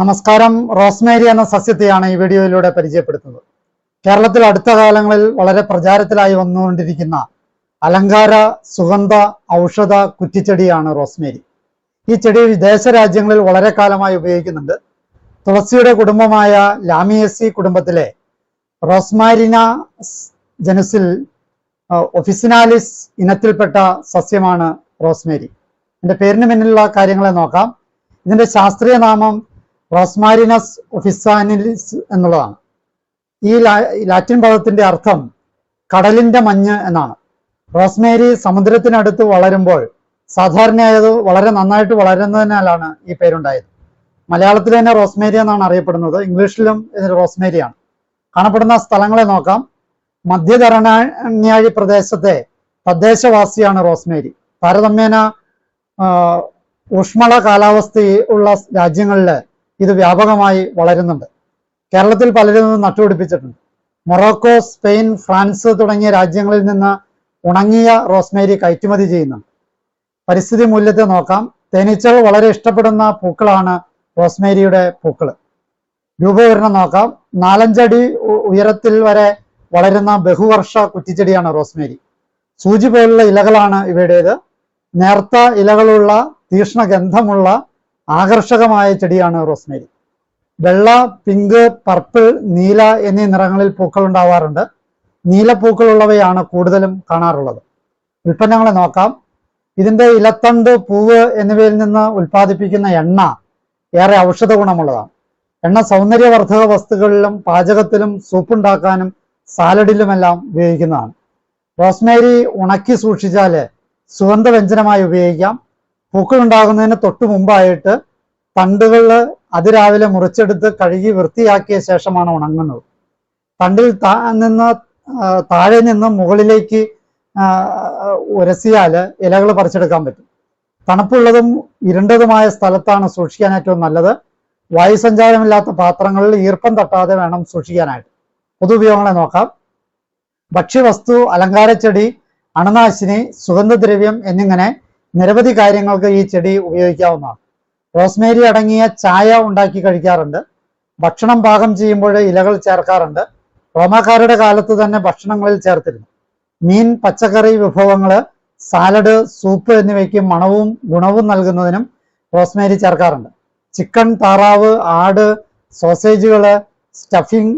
നമസ്കാരം. റോസ്മേരി എന്ന സസ്യത്തെയാണ് ഈ വീഡിയോയിലൂടെ പരിചയപ്പെടുത്തുന്നത്. കേരളത്തിൽ അടുത്ത കാലങ്ങളിൽ വളരെ പ്രചാരത്തിലായി വന്നുകൊണ്ടിരിക്കുന്ന അലങ്കാര സുഗന്ധ ഔഷധ കുറ്റിച്ചെടിയാണ് റോസ്മേരി. ഈ ചെടി വിദേശ രാജ്യങ്ങളിൽ വളരെ കാലമായി ഉപയോഗിക്കുന്നുണ്ട്. തുളസിയുടെ കുടുംബമായ ലാമിയസി കുടുംബത്തിലെ റോസ്മാരിന ജനുസിൽ ഒഫിസിനാലിസ് ഇനത്തിൽപ്പെട്ട സസ്യമാണ് റോസ്മേരി. എന്റെ പേരിന് പിന്നിലുള്ള കാര്യങ്ങളെ നോക്കാം. ഇതിന്റെ ശാസ്ത്രീയ നാമം റോസ്മാരിനസ് ഒഫിസാനിലിസ് എന്നുള്ളതാണ്. ഈ ലാറ്റിൻ പദത്തിന്റെ അർത്ഥം കടലിന്റെ മഞ്ഞ് എന്നാണ്. റോസ്മേരി സമുദ്രത്തിനടുത്ത് വളരുമ്പോൾ സാധാരണയായത് വളരെ നന്നായിട്ട് വളരുന്നതിനാലാണ് ഈ പേരുണ്ടായത്. മലയാളത്തിൽ തന്നെ റോസ്മേരി എന്നാണ് അറിയപ്പെടുന്നത്. ഇംഗ്ലീഷിലും ഇതിന് റോസ്മേരിയാണ്. കാണപ്പെടുന്ന സ്ഥലങ്ങളെ നോക്കാം. മധ്യധരണ്യാഴി പ്രദേശത്തെ തദ്ദേശവാസിയാണ് റോസ്മേരി. താരതമ്യേന ഊഷ്മള കാലാവസ്ഥ ഉള്ള രാജ്യങ്ങളിൽ ഇത് വ്യാപകമായി വളരുന്നുണ്ട്. കേരളത്തിൽ പലരും ഇത് നട്ടുപിടിപ്പിച്ചിട്ടുണ്ട്. മൊറോക്കോ സ്പെയിൻ ഫ്രാൻസ് തുടങ്ങിയ രാജ്യങ്ങളിൽ നിന്ന് ഉണങ്ങിയ റോസ്മേരി കയറ്റുമതി ചെയ്യുന്നുണ്ട്. പരിസ്ഥിതി മൂല്യത്തെ നോക്കാം. തേനീച്ചകൾ വളരെ ഇഷ്ടപ്പെടുന്ന പൂക്കളാണ് റോസ്മേരിയുടെ പൂക്കൾ രൂപവിവരണം നോക്കാം. നാലഞ്ചടി ഉയരത്തിൽ വരെ വളരുന്ന ബഹുവർഷ കുറ്റിച്ചെടിയാണ് റോസ്മേരി. സൂചി പോലുള്ള ഇലകളാണ് ഇവയുടേത്. നേർത്ത ഇലകളുള്ള തീക്ഷ്ണ ഗന്ധമുള്ള ആകർഷകമായ ചെടിയാണ് റോസ്മേരി. വെള്ള പിങ്ക് പർപ്പിൾ നീല എന്നീ നിറങ്ങളിൽ പൂക്കൾ ഉണ്ടാവാറുണ്ട്. നീലപ്പൂക്കളുള്ളവയാണ് കൂടുതലും കാണാറുള്ളത്. ഉൽപ്പന്നങ്ങളെ നോക്കാം. ഇതിന്റെ ഇലത്തണ്ട് പൂവ് എന്നിവയിൽ നിന്ന് ഉൽപ്പാദിപ്പിക്കുന്ന എണ്ണ ഏറെ ഔഷധ ഗുണമുള്ളതാണ്. എണ്ണ സൗന്ദര്യവർദ്ധക വസ്തുക്കളിലും പാചകത്തിലും സൂപ്പുണ്ടാക്കാനും സാലഡിലുമെല്ലാം ഉപയോഗിക്കുന്നതാണ്. റോസ്മേരി ഉണക്കി സൂക്ഷിച്ചാൽ സുഗന്ധവ്യഞ്ജനമായി ഉപയോഗിക്കാം. പൂക്കൾ ഉണ്ടാകുന്നതിന് തൊട്ടു മുമ്പായിട്ട് തണ്ടുകൾ അതിരാവിലെ മുറിച്ചെടുത്ത് കഴുകി വൃത്തിയാക്കിയ ശേഷമാണ് ഉണങ്ങുന്നത്. തണ്ടിൽ നിന്ന് താഴെ നിന്ന് മുകളിലേക്ക് ഉരസിയാൽ ഇലകൾ പറിച്ചെടുക്കാൻ പറ്റും. തണുപ്പുള്ളതും ഇരുണ്ടതുമായ സ്ഥലത്താണ് സൂക്ഷിക്കാൻ ഏറ്റവും നല്ലത്. വായുസഞ്ചാരമില്ലാത്ത പാത്രങ്ങളിൽ ഈർപ്പം തട്ടാതെ വേണം സൂക്ഷിക്കാനായിട്ട്. പൊതുപയോഗങ്ങളെ നോക്കാം. ഭക്ഷ്യവസ്തു അലങ്കാരച്ചെടി അണുനാശിനി സുഗന്ധദ്രവ്യം എന്നിങ്ങനെ നിരവധി കാര്യങ്ങൾക്ക് ഈ ചെടി ഉപയോഗിക്കാവുന്നതാണ്. റോസ്മേരി അടങ്ങിയ ചായ ഉണ്ടാക്കി കഴിക്കാറുണ്ട്. ഭക്ഷണം പാകം ചെയ്യുമ്പോൾ ഇലകൾ ചേർക്കാറുണ്ട്. റോമാക്കാരുടെ കാലത്ത് തന്നെ ഭക്ഷണങ്ങളിൽ ചേർത്തിരുന്നു. മീൻ പച്ചക്കറി വിഭവങ്ങൾ സാലഡ് സൂപ്പ് എന്നിവയ്ക്ക് മണവും ഗുണവും നൽകുന്നതിനും റോസ്മേരി ചേർക്കാറുണ്ട്. ചിക്കൻ താറാവ് ആട് സോസേജുകൾ സ്റ്റഫിംഗ്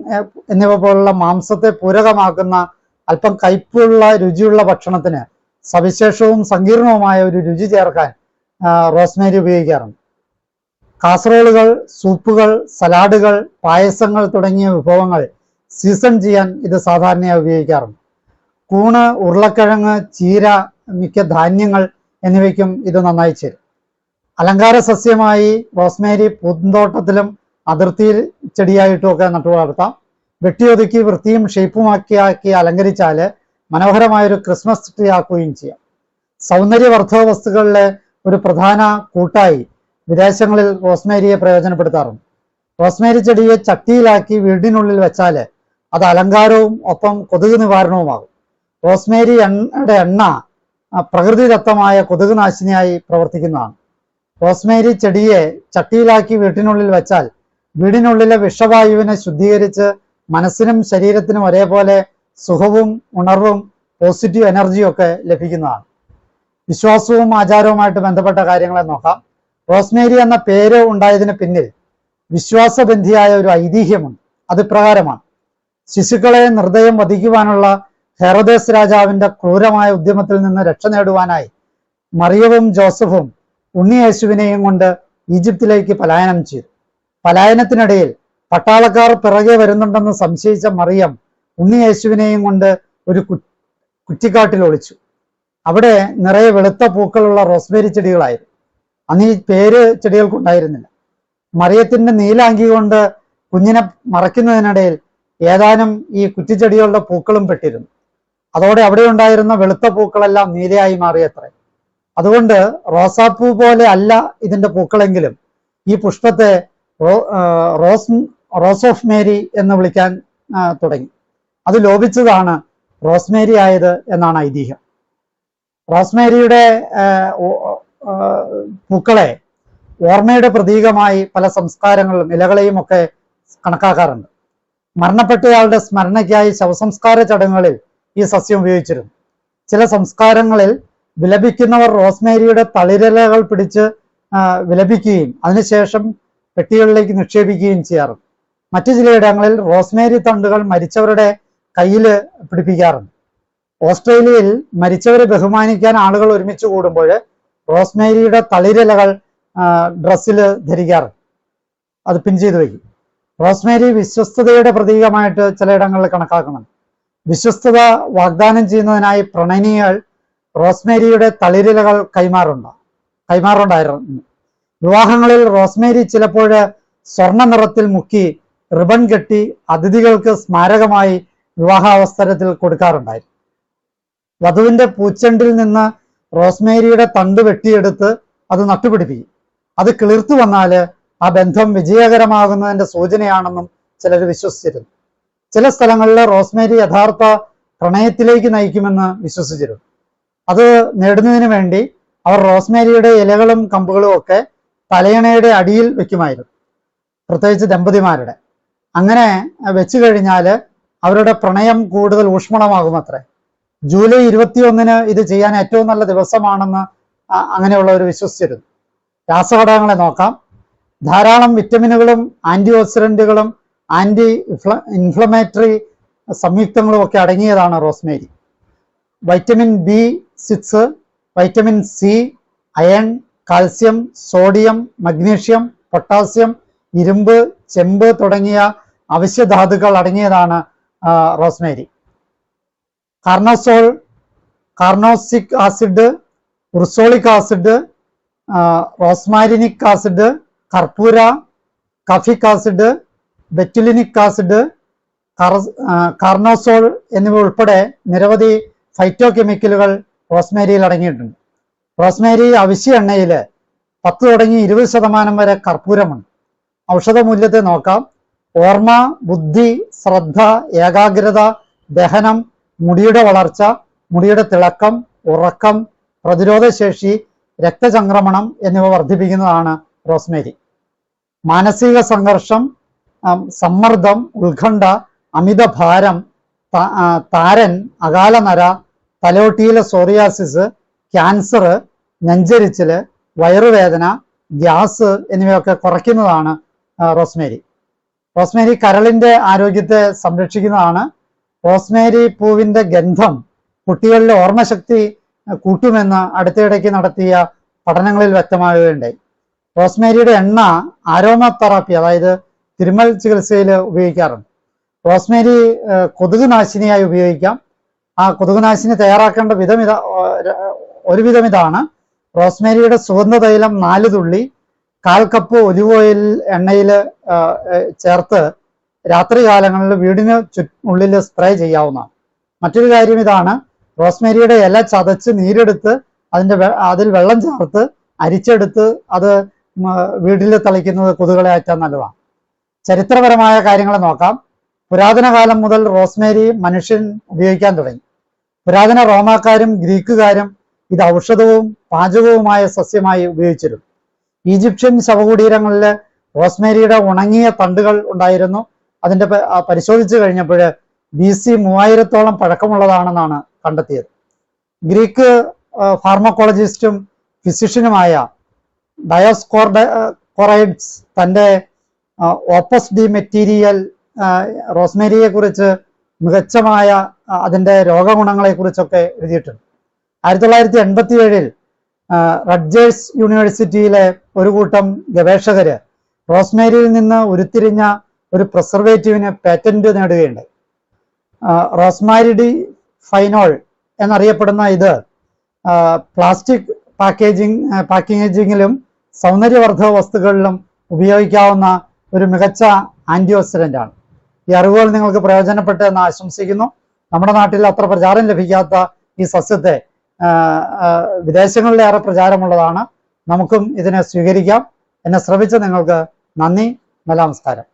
എന്നിവ പോലുള്ള മാംസത്തെ പൂരകമാക്കുന്ന അല്പം കയ്പുള്ള രുചിയുള്ള ഭക്ഷണത്തിന് സവിശേഷവും സങ്കീർണവുമായ ഒരു രുചി ചേർക്കാൻ റോസ്മേരി ഉപയോഗിക്കാറുണ്ട്. കാസറോളുകൾ സൂപ്പുകൾ സലാഡുകൾ പായസങ്ങൾ തുടങ്ങിയ വിഭവങ്ങൾ സീസൺ ചെയ്യാൻ ഇത് സാധാരണയായി ഉപയോഗിക്കാറുണ്ട്. കൂണ് ഉരുളക്കിഴങ്ങ് ചീര മിക്ക ധാന്യങ്ങൾ എന്നിവയ്ക്കും ഇത് നന്നായി ചേരും. അലങ്കാര സസ്യമായി റോസ്മേരി പൂന്തോട്ടത്തിലും അതിർത്തിയിൽ ചെടിയായിട്ടും ഒക്കെ നട്ടു വളർത്താം വെട്ടിയൊതുക്കി വൃത്തിയും ഷേപ്പുമാക്കിയാക്കി അലങ്കരിച്ചാൽ മനോഹരമായൊരു ക്രിസ്മസ് ട്രീ ആക്കുകയും ചെയ്യാം. സൗന്ദര്യവർദ്ധക വസ്തുക്കളിലെ ഒരു പ്രധാന കൂട്ടായി വിദേശങ്ങളിൽ റോസ്മേരിയെ പ്രയോജനപ്പെടുത്താറുണ്ട്. റോസ്മേരി ചെടിയെ ചട്ടിയിലാക്കി വീടിനുള്ളിൽ വെച്ചാൽ അത് അലങ്കാരവും ഒപ്പം കൊതുക് നിവാരണവുമാകും. റോസ്മേരി എണ്ണയുടെ എണ്ണ പ്രകൃതിദത്തമായ കൊതുക് നാശിനിയായി പ്രവർത്തിക്കുന്നതാണ്. റോസ്മേരി ചെടിയെ ചട്ടിയിലാക്കി വീട്ടിനുള്ളിൽ വെച്ചാൽ വീടിനുള്ളിലെ വിഷവായുവിനെ ശുദ്ധീകരിച്ച് മനസ്സിനും ശരീരത്തിനും ഒരേപോലെ സുഖവും ഉണർവും പോസിറ്റീവ് എനർജിയും ഒക്കെ ലഭിക്കുന്നതാണ്. വിശ്വാസവും ആചാരവുമായിട്ട് ബന്ധപ്പെട്ട കാര്യങ്ങളെ നോക്കാം. റോസ്മേരി എന്ന പേര് ഉണ്ടായതിന് പിന്നിൽ വിശ്വാസബന്ധിയായ ഒരു ഐതിഹ്യമുണ്ട്. അത് പ്രകാരമാണ് ശിശുക്കളെ നിർദ്ദയം വധിക്കുവാനുള്ള ഹെറോദേസ് രാജാവിന്റെ ക്രൂരമായ ഉദ്യമത്തിൽ നിന്ന് രക്ഷ നേടുവാനായി മറിയവും ജോസഫും ഉണ്ണിയേശുവിനെയും കൊണ്ട് ഈജിപ്തിലേക്ക് പലായനം ചെയ്തു. പലായനത്തിനിടയിൽ പട്ടാളക്കാർ പിറകെ വരുന്നുണ്ടെന്ന് സംശയിച്ച മറിയം ഉണ്ണിയേശുവിനെയും കൊണ്ട് ഒരു കുറ്റിക്കാട്ടിൽ ഒളിച്ചു. അവിടെ നിറയെ വെളുത്ത പൂക്കളുള്ള റോസ്മേരി ചെടികളായിരുന്നു. അന്ന് ഈ പേര് ചെടികൾക്കുണ്ടായിരുന്നില്ല. മറിയത്തിന്റെ നീലാങ്കി കൊണ്ട് കുഞ്ഞിനെ മറയ്ക്കുന്നതിനിടയിൽ ഏതാനും ഈ കുറ്റിച്ചെടികളുടെ പൂക്കളും പെട്ടിരുന്നു. അതോടെ അവിടെ ഉണ്ടായിരുന്ന വെളുത്ത പൂക്കളെല്ലാം നീലയായി മാറിയത്രേ. അതുകൊണ്ട് റോസാപ്പൂ പോലെ അല്ല ഇതിന്റെ പൂക്കളെങ്കിലും ഈ പുഷ്പത്തെ റോസ് റോസ് ഓഫ് മേരി എന്ന് വിളിക്കാൻ തുടങ്ങി. അത് ലോപിച്ചതാണ് റോസ്മേരി ആയത് എന്നാണ് ഐതിഹ്യം. റോസ്മേരിയുടെ പൂക്കളെ ഓർമ്മയുടെ പ്രതീകമായി പല സംസ്കാരങ്ങളും ഇലകളെയും ഒക്കെ കണക്കാക്കാറുണ്ട്. മരണപ്പെട്ടയാളുടെ സ്മരണയ്ക്കായി ശവസംസ്കാര ചടങ്ങുകളിൽ ഈ സസ്യം ഉപയോഗിച്ചിരുന്നു. ചില സംസ്കാരങ്ങളിൽ വിലപിക്കുന്നവർ റോസ്മേരിയുടെ തളിരലകൾ പിടിച്ച് വിലപിക്കുകയും അതിനുശേഷം പെട്ടികളിലേക്ക് നിക്ഷേപിക്കുകയും ചെയ്യാറുണ്ട്. മറ്റു ചിലയിടങ്ങളിൽ റോസ്മേരി തണ്ടുകൾ മരിച്ചവരുടെ കയ്യിൽ പിടിപ്പിക്കാറുണ്ട്. ഓസ്ട്രേലിയയിൽ മരിച്ചവരെ ബഹുമാനിക്കാൻ ആളുകൾ ഒരുമിച്ച് കൂടുമ്പോൾ റോസ്മേരിയുടെ തളിരിലകൾ ഡ്രസ്സിൽ ധരിക്കാറ്. അത് പിൻ ചെയ്ത് വയ്ക്കും. റോസ്മേരി വിശ്വസ്തതയുടെ പ്രതീകമായിട്ട് ചിലയിടങ്ങളിൽ കണക്കാക്കണം. വിശ്വസ്തത വാഗ്ദാനം ചെയ്യുന്നതിനായി പ്രണയിനികൾ റോസ്മേരിയുടെ തളിരിലകൾ കൈമാറുണ്ട് കൈമാറുണ്ടായിരുന്നു. വിവാഹങ്ങളിൽ റോസ്മേരി ചിലപ്പോൾ സ്വർണ നിറത്തിൽ മുക്കി റിബൺ കെട്ടി അതിഥികൾക്ക് സ്മാരകമായി വിവാഹാവസരത്തിൽ കൊടുക്കാറുണ്ടായിരുന്നു. വധുവിന്റെ പൂച്ചെണ്ടിൽ നിന്ന് റോസ്മേരിയുടെ തണ്ട് വെട്ടിയെടുത്ത് അത് നട്ടുപിടിപ്പിക്കും. അത് കിളിർത്തു വന്നാൽ ആ ബന്ധം വിജയകരമാകുന്നതിന്റെ സൂചനയാണെന്നും ചിലർ വിശ്വസിച്ചിരുന്നു. ചില സ്ഥലങ്ങളിൽ റോസ്മേരി യഥാർത്ഥ പ്രണയത്തിലേക്ക് നയിക്കുമെന്ന് വിശ്വസിച്ചിരുന്നു. അത് നേടുന്നതിന് വേണ്ടി അവർ റോസ്മേരിയുടെ ഇലകളും കമ്പുകളും ഒക്കെ തലയണയുടെ അടിയിൽ വെക്കുമായിരുന്നു പ്രത്യേകിച്ച് ദമ്പതിമാരുടെ. അങ്ങനെ വെച്ചു കഴിഞ്ഞാൽ അവരുടെ പ്രണയം കൂടുതൽ ഊഷ്മളമാകും അത്രേ ജൂലൈ ഇരുപത്തിയൊന്നിന് ഇത് ചെയ്യാൻ ഏറ്റവും നല്ല ദിവസമാണെന്ന് അങ്ങനെയുള്ളവർ വിശ്വസിച്ചിരുന്നു. രാസഘടകങ്ങളെ നോക്കാം. ധാരാളം വിറ്റമിനുകളും ആന്റി ഓക്സിഡന്റുകളും ആന്റി ഇൻഫ്ലമേറ്ററി സംയുക്തങ്ങളും ഒക്കെ അടങ്ങിയതാണ് rosemary. Vitamin B six vitamin C iron calcium sodium magnesium potassium ഇരുമ്പ് ചെമ്പ് തുടങ്ങിയ അവശ്യധാതുക്കൾ അടങ്ങിയതാണ് rosemary. Carnosol carnosic acid ursolic acid rosmarinic acid കർപ്പൂര caffeic acid betulinic acid carnosol എന്നിവ ഉൾപ്പെടെ നിരവധി ഫൈറ്റോ കെമിക്കലുകൾ റോസ്മേരിയിൽ അടങ്ങിയിട്ടുണ്ട്. റോസ്മേരി അവശ്യ എണ്ണയിൽ പത്ത് തുടങ്ങി ഇരുപത് ശതമാനം വരെ കർപ്പൂരമുണ്ട്. ഔഷധ മൂല്യത്തെ നോക്കാം. ഓർമ്മ ബുദ്ധി ശ്രദ്ധ ഏകാഗ്രത ദഹനം മുടിയുടെ വളർച്ച മുടിയുടെ തിളക്കം ഉറക്കം പ്രതിരോധശേഷി രക്തചംക്രമണം എന്നിവ വർദ്ധിപ്പിക്കുന്നതാണ് റോസ്മേരി. മാനസിക സംഘർഷം സമ്മർദ്ദം ഉത്കണ്ഠ അമിത ഭാരം താരൻ താരൻ അകാലനര തലോട്ടിയിലെ സോറിയാസിസ് ക്യാൻസർ നെഞ്ചരിച്ചിൽ വയറുവേദന ഗ്യാസ് എന്നിവയൊക്കെ കുറയ്ക്കുന്നതാണ് റോസ്മേരി. റോസ്മേരി കരളിന്റെ ആരോഗ്യത്തെ സംരക്ഷിക്കുന്നതാണ് റോസ്മേരി പൂവിന്റെ ഗന്ധം കുട്ടികളുടെ ഓർമ്മശക്തി കൂട്ടുമെന്ന് അടുത്തിടയ്ക്ക് നടത്തിയ പഠനങ്ങളിൽ വ്യക്തമാകുകയുണ്ടായി റോസ്മേരിയുടെ എണ്ണ ആരോമ തെറാപ്പി അതായത് തിരുമൽ ചികിത്സയിൽ ഉപയോഗിക്കാറുണ്ട്. റോസ്മേരി കൊതുക് നാശിനിയായി ഉപയോഗിക്കാം. ആ കൊതുക് നാശിനി തയ്യാറാക്കേണ്ട വിധം ഇതാ ഒരുവിധം ഒരു വിധം ഇതാണ്. റോസ്മേരിയുടെ സുഗന്ധ തൈലം നാല് തുള്ളി കാൽ കപ്പ് ഒലിവ് ഓയിൽ എണ്ണയിൽ ചേർത്ത് രാത്രി കാലങ്ങളിൽ വീടിന് ഉള്ളിൽ സ്പ്രേ ചെയ്യാവുന്നതാണ്. മറ്റൊരു കാര്യം ഇതാണ് റോസ്മേരിയുടെ ഇല ചതച്ച് നീരെടുത്ത് അതിന്റെ അതിൽ വെള്ളം ചേർത്ത് അരിച്ചെടുത്ത് അത് വീട്ടിൽ തളിക്കുന്നത് കൊതുകളെ അയറ്റാൻ നല്ലതാണ്. ചരിത്രപരമായ കാര്യങ്ങൾ നോക്കാം. പുരാതന കാലം മുതൽ റോസ്മേരി മനുഷ്യൻ ഉപയോഗിക്കാൻ തുടങ്ങി. പുരാതന റോമാക്കാരും ഗ്രീക്കുകാരും ഇത് ഔഷധവും പാചകവുമായ സസ്യമായി ഉപയോഗിച്ചിരുന്നു. ഈജിപ്ഷ്യൻ ശവകുടീരങ്ങളിൽ റോസ്മേരിയുടെ ഉണങ്ങിയ തണ്ടുകൾ ഉണ്ടായിരുന്നു. അതിന്റെ പരിശോധിച്ചു കഴിഞ്ഞപ്പോൾ ബി സി മൂവായിരത്തോളം പഴക്കമുള്ളതാണെന്നാണ് കണ്ടെത്തിയത്. ഗ്രീക്ക് ഫാർമക്കോളജിസ്റ്റും ഫിസിഷ്യനുമായ ഡയോസ്കോർഡൈഡ്സ് തന്റെ ആ, ഓപ്പസ് ഡി മെറ്റീരിയൽ റോസ്മേരിയെ കുറിച്ച് മികച്ചമായ ആ, അതിന്റെ രോഗഗുണങ്ങളെ കുറിച്ചൊക്കെ എഴുതിയിട്ടുണ്ട്. ആയിരത്തി തൊള്ളായിരത്തി എൺപത്തി ഏഴിൽ റഡ്ജേഴ്സ് യൂണിവേഴ്സിറ്റിയിലെ ഒരു കൂട്ടം ഗവേഷകര് റോസ്മേരിയിൽ നിന്ന് ഉരുത്തിരിഞ്ഞ ഒരു പ്രിസർവേറ്റീവിന് പാറ്റന്റ് നേടുകയുണ്ടായി. റോസ്മാരിഡി ഫൈനോൾ എന്നറിയപ്പെടുന്ന ഇത് പ്ലാസ്റ്റിക് പാക്കേജിങ് പാക്കേജിങ്ങിലും സൗന്ദര്യവർദ്ധക വസ്തുക്കളിലും ഉപയോഗിക്കാവുന്ന ഒരു മികച്ച ആന്റി ഓക്സിഡന്റ് ആണ് ഈ അറിവുകൾ നിങ്ങൾക്ക് പ്രയോജനപ്പെട്ടു എന്ന് ആശംസിക്കുന്നു. നമ്മുടെ നാട്ടിൽ അത്ര പ്രചാരം ലഭിക്കാത്ത ഈ സസ്യത്തെ വിദേശങ്ങളിലേറെ പ്രചാരമുള്ളതാണ്. നമുക്കും ഇതിനെ സ്വീകരിക്കാം. എന്നെ ശ്രമിച്ച നിങ്ങൾക്ക് നന്ദി. നമസ്കാരം.